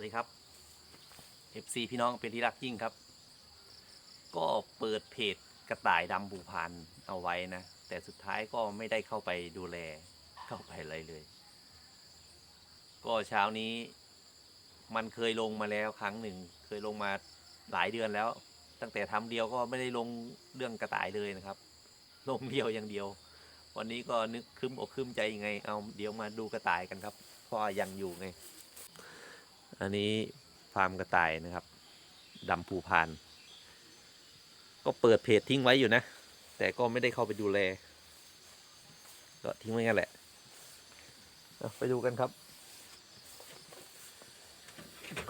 วัสดีครับ FC พี่น้องเป็นที่รักยิ่งครับ ก็เปิดเพจกระต่ายดำบูพานเอาไว้นะ แต่สุดท้ายก็ไม่ได้เข้าไปดูแลเข้าไปอะไรเลย ก็เช้านี้มันเคยลงมาแล้วครั้งหนึ่ง เคยลงมาหลายเดือนแล้ว ตั้งแต่ทำเดียวก็ไม่ได้ลงเรื่องกระต่ายเลยนะครับ ลงเดียวอย่างเดียว วันนี้ก็นึกคึมอกคึมใจยังไง เอาเดี๋ยวมาดูกระต่ายกันครับพราะว่ายังอยู่ไง อันนี้ฟาร์มกระต่ายนะครับดำภูพาน ก็เปิดเพจทิ้งไว้อยู่นะ แต่ก็ไม่ได้เข้าไปดูแล ก็ทิ้งไว้งั้นแหละไปดูกันครับ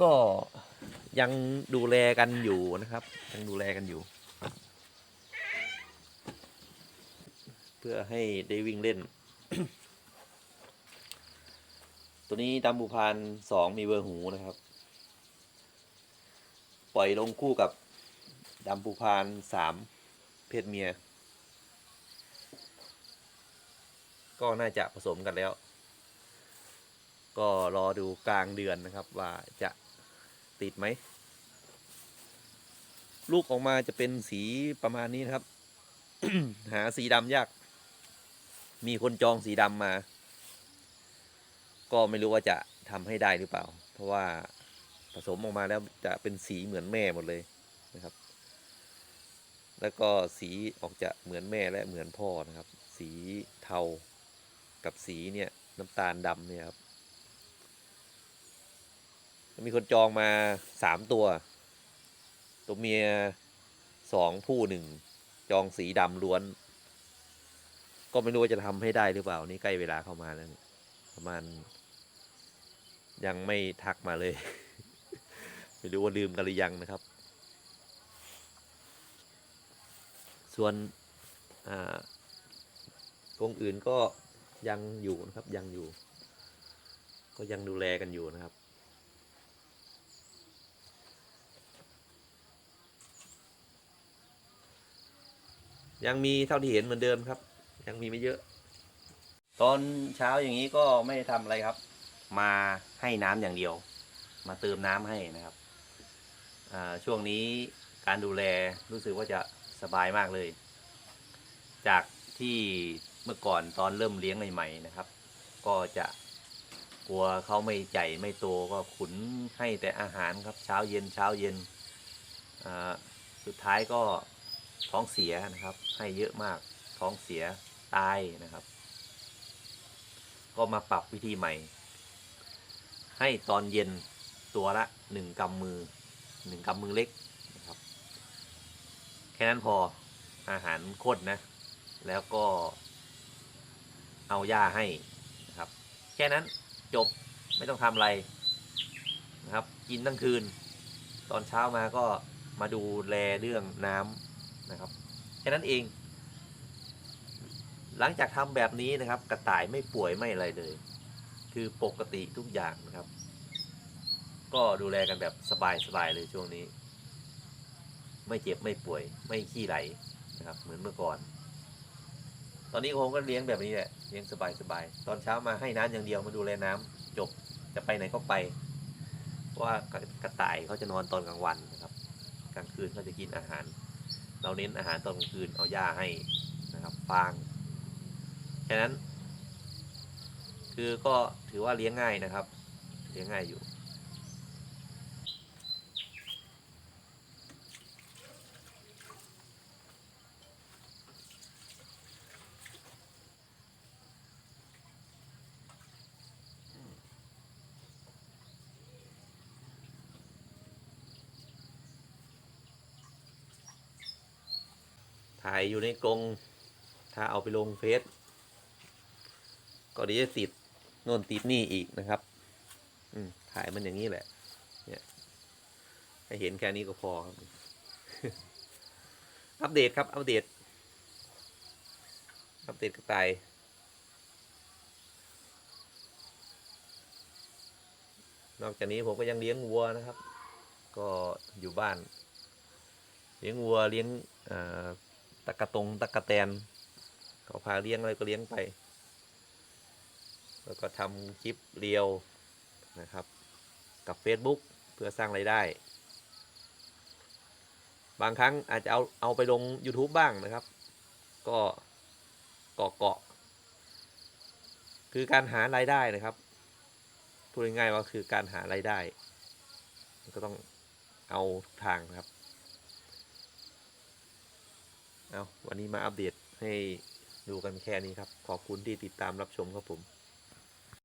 ก็ยังดูแลกันอยู่นะครับ ยังดูแลกันอยู่ เพื่อให้ได้วิ่งเล่น ตัวนี้ดำบูพานสองมีเบอร์หูนะครับ ปล่อยลงคู่กับดำบูพานสามเพศเมีย ก็น่าจะผสมกันแล้ว ก็รอดูกลางเดือนนะครับว่าจะติดไหม ลูกออกมาจะเป็นสีประมาณนี้นะครับ หาสีดำยาก มีคนจองสีดำมา ก็ไม่รู้ว่าจะทำให้ได้หรือเปล่า เพราะว่าผสมออกมาแล้วจะเป็นสีเหมือนแม่หมดเลยนะครับ แล้วก็สีออกจะเหมือนแม่และเหมือนพ่อนะครับ สีเทากับสีเนี่ยน้ำตาลดำเนี่ยครับ มีคนจองมาสามตัว ตัวเมียสองผู้หนึ่งจองสีดำล้วน ก็ไม่รู้ว่าจะทำให้ได้หรือเปล่า นี่ใกล้เวลาเข้ามาแล้ว ประมาณ ยังไม่ทักมาเลย ไม่รู้ว่าลืมกันหรือยังนะครับ ส่วนกรงอื่นก็ยังอยู่นะครับยังอยู่ ก็ยังดูแลกันอยู่นะครับยังมีเท่าที่เห็นเหมือนเดิมครับ ยังมีไม่เยอะ ตอนเช้าอย่างนี้ก็ไม่ได้ทำอะไรครับ มาให้น้ำอย่างเดียว มาเติมน้ำให้นะครับช่วงนี้การดูแลรู้สึกว่าจะสบายมากเลย จากที่เมื่อก่อนตอนเริ่มเลี้ยงใหม่ๆนะครับ ก็จะกลัวเขาไม่ใจไม่โตก็ขุนให้แต่อาหารครับเช้าเย็นเช้าเย็นสุดท้ายก็ท้องเสียนะครับ ให้เยอะมากท้องเสียตายนะครับ ก็มาปรับวิธีใหม่ ให้ตอนเย็นตัวละหนึ่งกำมือหนึ่งกำมือเล็กนะครับ แค่นั้นพออาหารข้นนะ แล้วก็เอาหญ้าให้นะครับ แค่นั้นจบไม่ต้องทำอะไรนะครับ กินทั้งคืน ตอนเช้ามาก็มาดูแลเรื่องน้ำนะครับ แค่นั้นเอง หลังจากทำแบบนี้นะครับ กระต่ายไม่ป่วยไม่อะไรเลย คือปกติทุกอย่างนะครับ ก็ดูแลกันแบบสบายๆเลยช่วงนี้ ไม่เจ็บไม่ป่วย ไม่ขี้ไหลนะครับ เหมือนเมื่อก่อน ตอนนี้ผมก็เลี้ยงแบบนี้แหละเลี้ยงสบายๆตอนเช้ามาให้น้ำอย่างเดียวมาดูแลน้ำจบจะไปไหนก็ไปเพราะว่ากระต่ายเขาจะนอนตอนกลางวันนะครับ กลางคืนเขาจะกินอาหาร เราเน้นอาหารตอนกลางคืนเอาหญ้าให้นะครับฟางแค่นั้น คือก็ถือว่าเลี้ยงง่ายนะครับ เลี้ยงง่ายอยู่ถ่ายอยู่ในกรงถ้าเอาไปลงเฟซก็ดีจะติด โน่นติดนี่อีกนะครับ อืมถ่ายมันอย่างนี้แหละ เนี่ยให้เห็นแค่นี้ก็พอครับ อัปเดตครับ อัปเดต อัปเดตกระต่ายนอกจากนี้ผมก็ยังเลี้ยงวัวนะครับ ก็อยู่บ้าน เลี้ยงวัวเลี้ยงตะกะตงตะกะแตนเขาพาเลี้ยงอะไรก็เลี้ยงไป แล้วก็ทำคลิปเรียวนะครับ กับ Facebook เพื่อสร้างไรายได้ บางครั้งอาจจะเอาเอาไปลง YouTube บ้างนะครับ ก็เกาะเกาะคือการหารายได้นะครับพูดง่ายๆว่าคือการหารายได้ ก็ต้องเอาทุกทางนะครับ เอาวันนี้มาอัปเดตให้ดูกันแค่นี้ครับ ขอบคุณที่ติดตามรับชมครับผม